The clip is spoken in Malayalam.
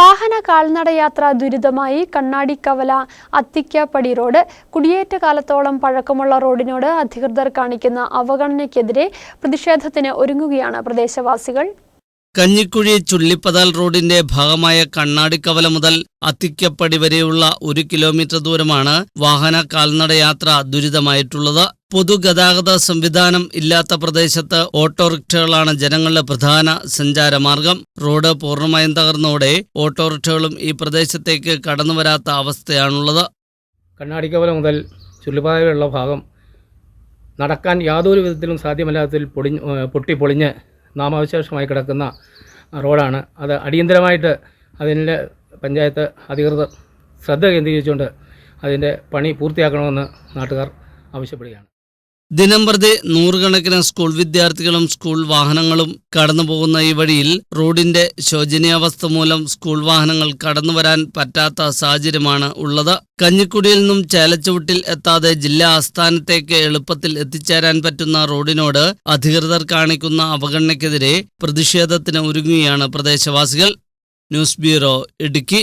വാഹന കാൽനടയാത്ര ദുരിതമായി കണ്ണാടിക്കവല അത്തിക്കപ്പടി റോഡ്. കുടിയേറ്റ കാലത്തോളം പഴക്കമുള്ള റോഡിനോട് അധികൃതർ കാണിക്കുന്ന അവഗണനയ്ക്കെതിരെ പ്രതിഷേധത്തിന് ഒരുങ്ങുകയാണ് പ്രദേശവാസികൾ. കഞ്ഞിക്കുഴി ചുള്ളിപ്പതാൽ റോഡിന്റെ ഭാഗമായ കണ്ണാടിക്കവല മുതൽ അത്തിക്കപ്പടി വരെയുള്ള ഒരു കിലോമീറ്റർ ദൂരമാണ് വാഹന കാൽനടയാത്ര ദുരിതമായിട്ടുള്ളത്. പൊതുഗതാഗത സംവിധാനം ഇല്ലാത്ത പ്രദേശത്ത് ഓട്ടോറിക്ഷകളാണ് ജനങ്ങളുടെ പ്രധാന സഞ്ചാരമാർഗം. റോഡ് പൂർണമായും തകർന്നോടെ ഓട്ടോറിക്ഷകളും ഈ പ്രദേശത്തേക്ക് കടന്നുവരാത്ത അവസ്ഥയാണുള്ളത്. കണ്ണാടിക്കവല മുതൽ ചുള്ളിപ്പാതയുള്ള ഭാഗം നടക്കാൻ യാതൊരു വിധത്തിലും സാധ്യമല്ലാത്തതിൽ പൊടിഞ്ഞ് പൊട്ടി പൊട്ടിപ്പൊളിഞ്ഞ് നാമാവശേഷമായി കിടക്കുന്ന റോഡാണ്. അത് അടിയന്തരമായിട്ട് അതിന്റെ പഞ്ചായത്ത് അധികൃതർ ശ്രദ്ധ കേന്ദ്രീകരിച്ചുകൊണ്ട് അതിന്റെ പണി പൂർത്തിയാക്കണമെന്ന് നാട്ടുകാർ ആവശ്യപ്പെടുകയാണ്. ദിനംപ്രതി നൂറുകണക്കിന് സ്കൂൾ വിദ്യാർത്ഥികളും സ്കൂൾ വാഹനങ്ങളും കടന്നുപോകുന്ന ഈ വഴിയിൽ റോഡിന്റെ ശോചനീയാവസ്ഥ മൂലം സ്കൂൾ വാഹനങ്ങൾ കടന്നു വരാൻ പറ്റാത്ത സാഹചര്യമാണ് ഉള്ളത്. കഞ്ഞിക്കുടിയിൽ നിന്നും ചേലച്ചുവട്ടിൽ എത്താതെ ജില്ലാ ആസ്ഥാനത്തേക്ക് എളുപ്പത്തിൽ എത്തിച്ചേരാൻ പറ്റുന്ന റോഡിനോട് അധികൃതർ കാണിക്കുന്ന അവഗണനയ്ക്കെതിരെ പ്രതിഷേധത്തിന് ഒരുങ്ങുകയാണ് പ്രദേശവാസികൾ. News bureau Idukki.